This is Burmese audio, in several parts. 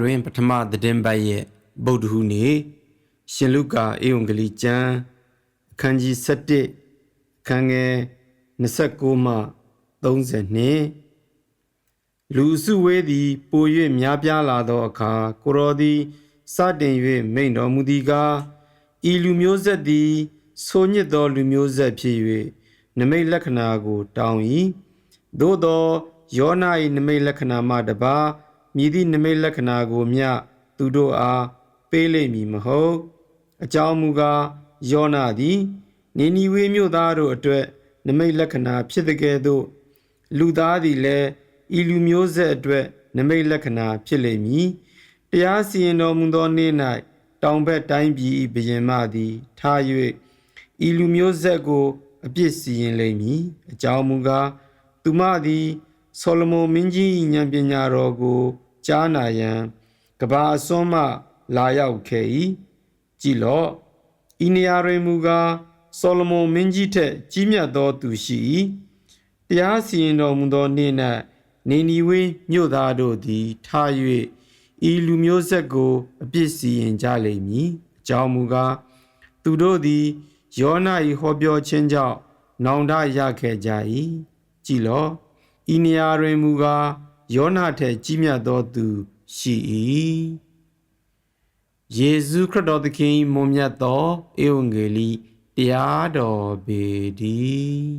တွင် ပထမသတင်းပတ်ရဲ့ဗုဒ္ဓဟူးနေ့ရှင်လုကာဧဝံဂေလိကျမ်းအခန်းကြီး7အခန်းငယ်29မှ32လူစုဝေးသည်ပို၍များပြားလာသောအခါကိုရောသည်စတင်၍မိန်တော်မူသည်ကားဤလူမျိုးဆက်သည်ဆိုညစ်သောလူမျိုးဆက်ဖြစ်၍နမိတ်လက္ခဏာကို တောင်း၏သို့သောယောနာ၏နမိတ်လက္ခဏာမှတပါး မြည်သည့်နမိတ်လက္ခဏာကိုမျှသူတို့အားပေးလိမ့်မည်မဟုတ်အကြောင်းမူကားယောနာသည်နေနီဝေမြို့သားတို့အတွက်နမိတ်လက္ခဏာဖြစ်တဲ့ကဲ့သို့လူသားသည်လည်းဤလူမျိုးဆက်အတွက်နမိတ်လက္ခဏာဖြစ်လိမ့်မည်တရားစီရင်တော်မူသောနေ့၌တောင်ဘက်တိုင်းပြည်၏ဘုရင်မသည်ထား၍ဤလူမျိုးဆက်ကိုအပြစ်စီရင်လိမ့်မည်အကြောင်းမူကားသူမသည်ဆောလမုန်မင်းကြီး၏ဉာဏ်ပညာတော်ကို ကြားနာရန်ကဘာအစွန်းမှ လာရောက်ခဲ့၏ကြည်လော့ဤနေရာတွင်မူကားဆောလမုန်မင်းကြီးထက် ကြီးမြတ်သောသူရှိ၏တရားစီရင်တော်မူသောနေ့၌နေနီဝေးမြို့သားတို့သည်ထား၍ဤလူမျိုးဆက်ကိုအပြစ်စီရင်ကြလိမ့်မည်အကြောင်းမူကားသူတို့သည်ယောနာ၏ဟောပြောခြင်းကြောင့်နောင်တရခဲ့ကြ၏ကြည်လော့ဤနေရာတွင်မူကား ယောနာထက်ကြီးမြတ်သောသူရှိ၏ယေရှုခရစ်တော်သခင်၏မွန်မြတ်သောဧဝံဂေလိတရားတော်ပေတည်း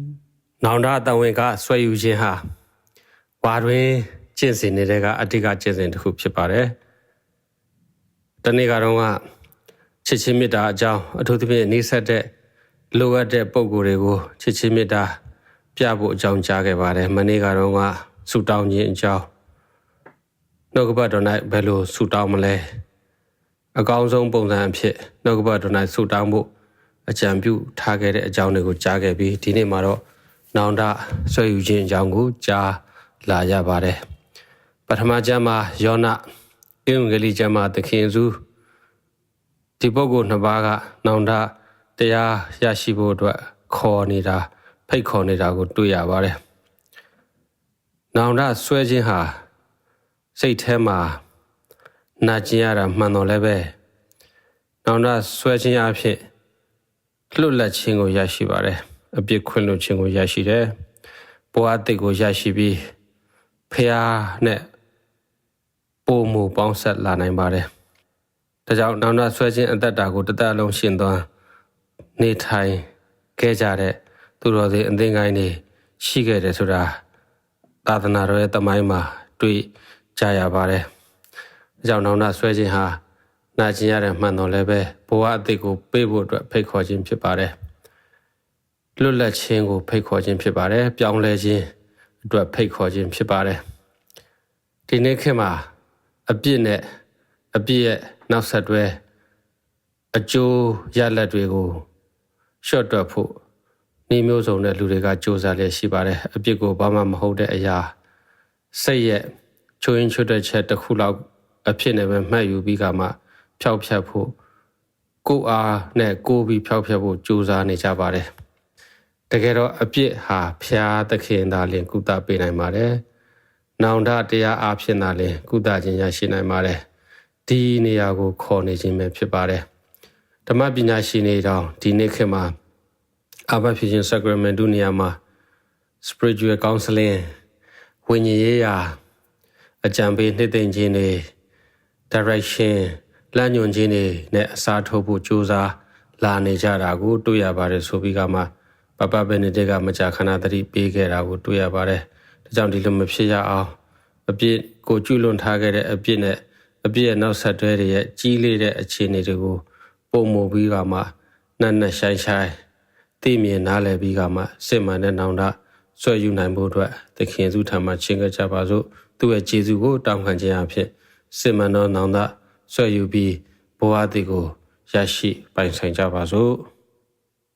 နောင်တတဝင်ကဆွဲယူခြင်းဟာဝါတွင်ကျင့်စဉ်တွေကအတိတ်ကကျင့်စဉ်တစ်ခုဖြစ်ပါတယ်။တနေ့ကတော့ကချစ်ချင်းမေတ္တာအကြောင်းအထူးသဖြင့်နေဆက်တဲ့လိုအပ်တဲ့ပုံကိုယ်တွေကိုချစ်ချင်းမေတ္တာပြဖို့အကြောင်းကြားခဲ့ပါတယ်။မနေ့ကတော့က ဆူတောင်းခြင်းအကြောင်းနှုတ်ကပတ်တော်၌ဘယ်လိုဆူတောင်းမလဲအကောင်းဆုံးပုံစံအဖြစ်နှုတ်ကပတ်တော်၌ဆူတောင်းဖို့အကြံပြုထားခဲ့တဲ့အကြောင်းတွေကိုကြားခဲ့ပြီးဒီနေ့မှာတော့နောင်တဆွေယူခြင်းအကြောင်းကိုကြားလာရပါတယ်ပထမကျမ်းမှာယောနအင်္ဂလိပ်ကျမ်းမှာသခင်စုဒီပုဂ္ဂိုလ်နှစ်ပါးကနောင်တတရားရရှိဖို့အတွက်ခေါ်နေတာ ဖိတ်ခေါ်နေတာကိုတွေ့ရပါတယ် နောင်တဆွဲခြင်းဟာစိတ်ထဲမှာနာကျင်ရတာမှန်တော်လည်းပဲနောင်တဆွဲခြင်းအဖြစ်လွတ်လပ်ခြင်းကိုရရှိပါတယ်အပြစ်ခွင့်လွှတ်ခြင်းကိုရရှိတယ်ဘဝအသစ်ကိုရရှိပြီးဖះနဲ့ပုံမူပေါင်းဆက်လာနိုင်ပါတယ်ဒါကြောင့်နောင်တဆွဲခြင်းအသက်တာကိုတသက်လုံးရှင်သွမ်းနေထိုင်ခဲ့ကြတဲ့သူတော်စင်အသင်ကိုင်းတွေရှိခဲ့တယ်ဆိုတာ သာသနာတော်ရဲ့တမိုင်းမှာတွေ့ကြရပါတယ်ဒါကြောင့်နောင်တဆွဲခြင်းဟာနာကျင်ရတဲ့မှန်တော်လည်းပဲဘဝအသစ်ကိုပေးဖို့အတွက်ဖိတ်ခေါ်ခြင်းဖြစ်ပါတယ်။လွတ်လပ်ခြင်းကိုဖိတ်ခေါ်ခြင်းဖြစ်ပါတယ်။ပြောင်းလဲခြင်းအတွက်ဖိတ်ခေါ်ခြင်းဖြစ်ပါတယ်။ဒီနေ့ခေတ်မှာအပြစ်နဲ့အပြစ်ရဲ့နောက်ဆက်တွဲအကျိုးရလဒ်တွေကိုရှော့တွက်ဖို့ နေမျိုးစုံတဲ့လူတွေကစူးစမ်းလျက်ရှိပါတယ်။အပြစ်ကိုဘာမှမဟုတ်တဲ့အရာစိတ်ရဲ့ချိုးရင်ချွတ်တဲ့ချက်တစ်ခုလောက်အဖြစ်နဲ့ပဲမှတ်ယူပြီးကမှဖျောက်ဖျက်ဖို့ကိုအားနဲ့ကိုပြီးဖျောက်ဖျက်ဖို့ကြိုးစားနေကြပါတယ်တကယ်တော့အပြစ်ဟာဖျားသခင်သာလင်ကုသပေးနိုင်ပါတယ်နောင်တတရားအားဖြင့်သာလင်ကုသခြင်းရရှိနိုင်ပါတယ်ဒီနေရာကိုခေါ်နေခြင်းပဲဖြစ်ပါတယ်ဓမ္မပညာရှင်တွေတောင်ဒီနေ့ခေတ်မှာ အဘဖြစ်ခြင်း sacrament နေရာမှာ spiritual counseling ဝိညာဉ်ရေးရာအကြံပေးနှစ်သိမ့်ခြင်းတွေ direction လမ်းညွှန်ခြင်းတွေနဲ့အစားထိုးဖို့ကြိုးစားလာနေကြတာကိုတွေ့ရပါတယ်ဆိုပြီးကမှပပဘယ်နေတကမကြာခဏသတိပေးခဲ့တာကိုတွေ့ရပါတယ်။ဒါကြောင့်ဒီလိုမဖြစ်ရအောင်အပြစ်ကိုကျွလွန်ထားခဲ့တဲ့အပြစ်နဲ့အပြစ်ရဲ့နောက်ဆက်တွဲတွေရဲ့ကြီးလေးတဲ့အခြေအနေတွေကိုပုံမူပြီးကမှနက်နက်ရှိုင်းရှိုင်း သိမြင်နားလည်ပြီးကမှစစ်မှန်တဲ့နောင်တဆွဲယူနိုင်ဖို့အတွက်သခင်စုထံမှချင်းကြကြပါစို့သူ့ရဲ့ခြေစုကိုတောင်းခံခြင်းအဖြစ်စစ်မှန်သောနောင်တဆွဲယူပြီးဘဝအသစ်ကိုရရှိပိုင်ဆိုင်ကြပါစို့